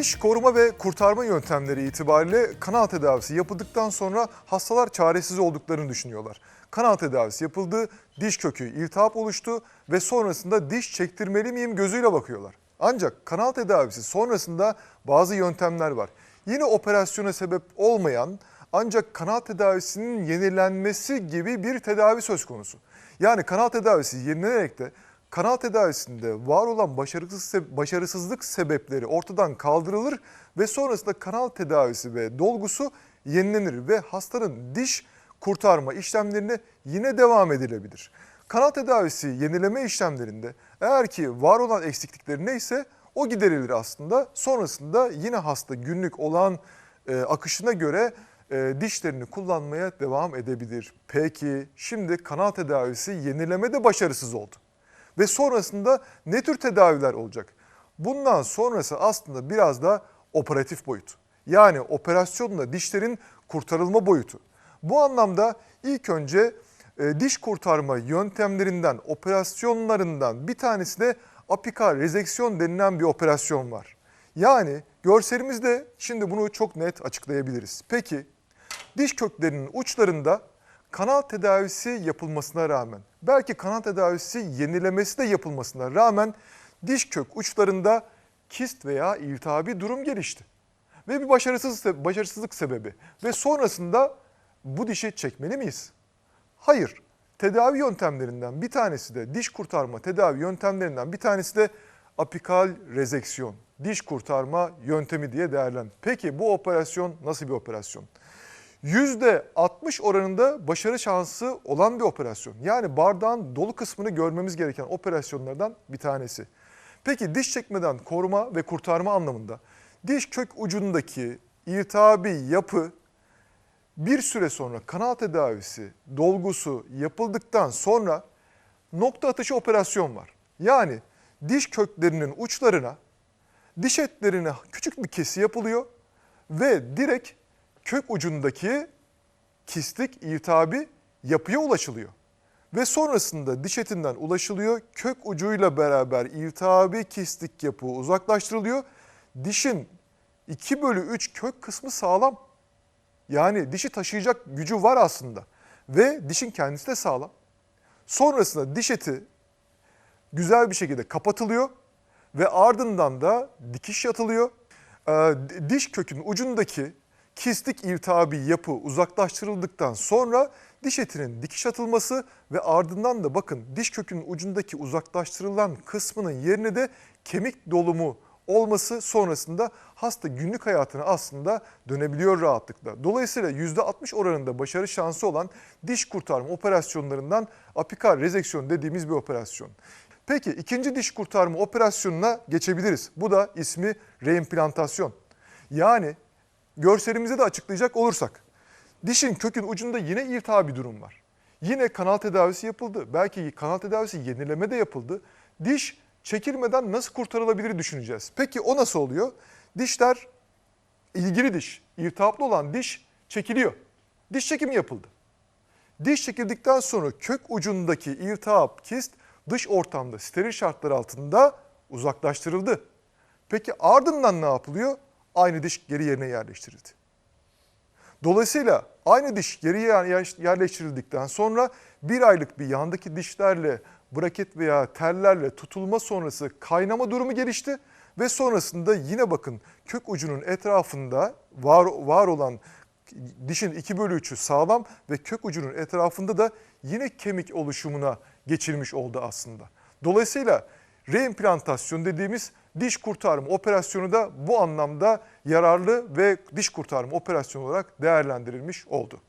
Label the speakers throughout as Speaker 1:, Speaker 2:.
Speaker 1: Diş koruma ve kurtarma yöntemleri itibariyle kanal tedavisi yapıldıktan sonra hastalar çaresiz olduklarını düşünüyorlar. Kanal tedavisi yapıldı, diş kökü iltihap oluştu ve sonrasında diş çektirmeli miyim gözüyle bakıyorlar. Ancak kanal tedavisi sonrasında bazı yöntemler var. Yine operasyona sebep olmayan ancak kanal tedavisinin yenilenmesi gibi bir tedavi söz konusu. Yani kanal tedavisi yenilenerek de kanal tedavisinde var olan başarısız, başarısızlık sebepleri ortadan kaldırılır ve sonrasında kanal tedavisi ve dolgusu yenilenir ve hastanın diş kurtarma işlemlerine yine devam edilebilir. Kanal tedavisi yenileme işlemlerinde eğer ki var olan eksiklikleri neyse o giderilir aslında. Sonrasında yine hasta günlük olan e, akışına göre e, dişlerini kullanmaya devam edebilir. Peki şimdi kanal tedavisi yenileme de başarısız oldu. Ve sonrasında ne tür tedaviler olacak? Bundan sonrası aslında biraz da operatif boyut. Yani operasyonla dişlerin kurtarılma boyutu. Bu anlamda ilk önce e, diş kurtarma yöntemlerinden, operasyonlarından bir tanesi de apikal rezeksiyon denilen bir operasyon var. Yani görselimizde şimdi bunu çok net açıklayabiliriz. Peki diş köklerinin uçlarında kanal tedavisi yapılmasına rağmen, belki kanal tedavisi yenilemesi de yapılmasına rağmen diş kök uçlarında kist veya iltihabi durum gelişti. Ve bir başarısız, başarısızlık sebebi. Ve sonrasında bu dişi çekmeli miyiz? Hayır. Tedavi yöntemlerinden bir tanesi de diş kurtarma tedavi yöntemlerinden bir tanesi de apikal rezeksiyon. Diş kurtarma yöntemi diye değerlen. Peki bu operasyon nasıl bir operasyon? %60 oranında başarı şansı olan bir operasyon. Yani bardağın dolu kısmını görmemiz gereken operasyonlardan bir tanesi. Peki diş çekmeden koruma ve kurtarma anlamında diş kök ucundaki irtihabi yapı bir süre sonra kanal tedavisi, dolgusu yapıldıktan sonra nokta atışı operasyon var. Yani diş köklerinin uçlarına, diş etlerine küçük bir kesi yapılıyor ve direkt kök ucundaki kistik irtihabi yapıya ulaşılıyor. Ve sonrasında diş etinden ulaşılıyor. Kök ucuyla beraber iltihabi kistik yapı uzaklaştırılıyor. Dişin 2 bölü 3 kök kısmı sağlam. Yani dişi taşıyacak gücü var aslında. Ve dişin kendisi de sağlam. Sonrasında diş eti güzel bir şekilde kapatılıyor ve ardından da dikiş yatılıyor. Ee, diş kökünün ucundaki kistik iltihabi yapı uzaklaştırıldıktan sonra diş etinin dikiş atılması ve ardından da bakın diş kökünün ucundaki uzaklaştırılan kısmının yerine de kemik dolumu olması sonrasında hasta günlük hayatına aslında dönebiliyor rahatlıkla. Dolayısıyla %60 oranında başarı şansı olan diş kurtarma operasyonlarından apikal rezeksiyon dediğimiz bir operasyon. Peki ikinci diş kurtarma operasyonuna geçebiliriz. Bu da ismi reimplantasyon. Yani görselimizi de açıklayacak olursak dişin kökün ucunda yine irtihabi bir durum var. Yine kanal tedavisi yapıldı. Belki kanal tedavisi yenileme de yapıldı. Diş çekilmeden nasıl kurtarılabilir düşüneceğiz. Peki o nasıl oluyor? Dişler ilgili diş, irtihaplı olan diş çekiliyor. Diş çekimi yapıldı. Diş çekildikten sonra kök ucundaki irtihap, kist dış ortamda steril şartlar altında uzaklaştırıldı. Peki ardından ne yapılıyor? Aynı diş geri yerine yerleştirildi. Dolayısıyla aynı diş geri yerleştirildikten sonra bir aylık bir yandaki dişlerle braket veya tellerle tutulma sonrası kaynama durumu gelişti ve sonrasında yine bakın kök ucunun etrafında var, var olan dişin 2 bölü 3'ü sağlam ve kök ucunun etrafında da yine kemik oluşumuna geçilmiş oldu aslında. Dolayısıyla reimplantasyon dediğimiz diş kurtarma operasyonu da bu anlamda yararlı ve diş kurtarma operasyonu olarak değerlendirilmiş oldu.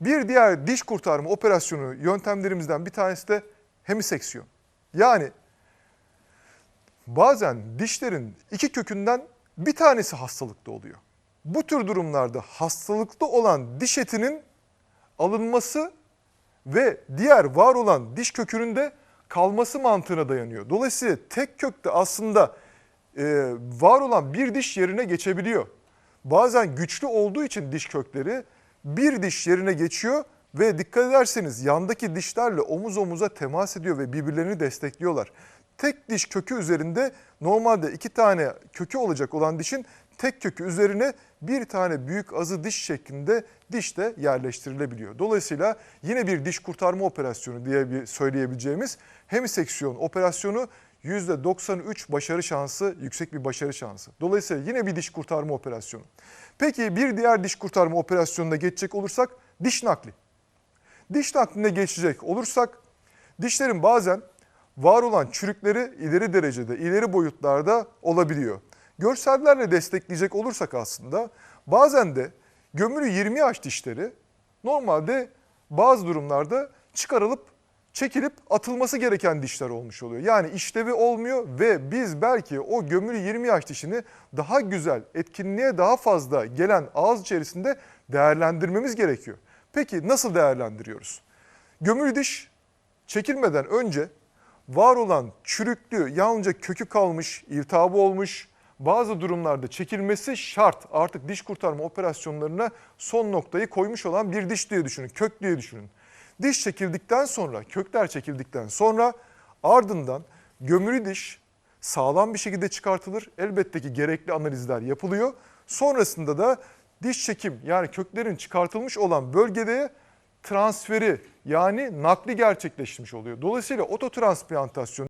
Speaker 1: Bir diğer diş kurtarma operasyonu yöntemlerimizden bir tanesi de hemiseksiyon. Yani bazen dişlerin iki kökünden bir tanesi hastalıklı oluyor. Bu tür durumlarda hastalıklı olan diş etinin alınması ve diğer var olan diş kökünün de kalması mantığına dayanıyor. Dolayısıyla tek kökte aslında e, var olan bir diş yerine geçebiliyor. Bazen güçlü olduğu için diş kökleri bir diş yerine geçiyor ve dikkat ederseniz yandaki dişlerle omuz omuza temas ediyor ve birbirlerini destekliyorlar. tek diş kökü üzerinde normalde iki tane kökü olacak olan dişin tek kökü üzerine bir tane büyük azı diş şeklinde diş de yerleştirilebiliyor. Dolayısıyla yine bir diş kurtarma operasyonu diye bir söyleyebileceğimiz hemiseksiyon operasyonu %93 başarı şansı, yüksek bir başarı şansı. Dolayısıyla yine bir diş kurtarma operasyonu. Peki bir diğer diş kurtarma operasyonuna geçecek olursak diş nakli. Diş nakline geçecek olursak dişlerin bazen var olan çürükleri ileri derecede, ileri boyutlarda olabiliyor. Görsellerle destekleyecek olursak aslında bazen de gömülü 20 yaş dişleri normalde bazı durumlarda çıkarılıp çekilip atılması gereken dişler olmuş oluyor. Yani işlevi olmuyor ve biz belki o gömülü 20 yaş dişini daha güzel, etkinliğe daha fazla gelen ağız içerisinde değerlendirmemiz gerekiyor. Peki nasıl değerlendiriyoruz? Gömülü diş çekilmeden önce var olan çürüklü, yalnızca kökü kalmış, iltihabı olmuş, bazı durumlarda çekilmesi şart. Artık diş kurtarma operasyonlarına son noktayı koymuş olan bir diş diye düşünün, kök diye düşünün. Diş çekildikten sonra, kökler çekildikten sonra ardından gömülü diş sağlam bir şekilde çıkartılır. Elbette ki gerekli analizler yapılıyor. Sonrasında da diş çekim yani köklerin çıkartılmış olan bölgede transferi yani nakli gerçekleşmiş oluyor. Dolayısıyla ototransplantasyon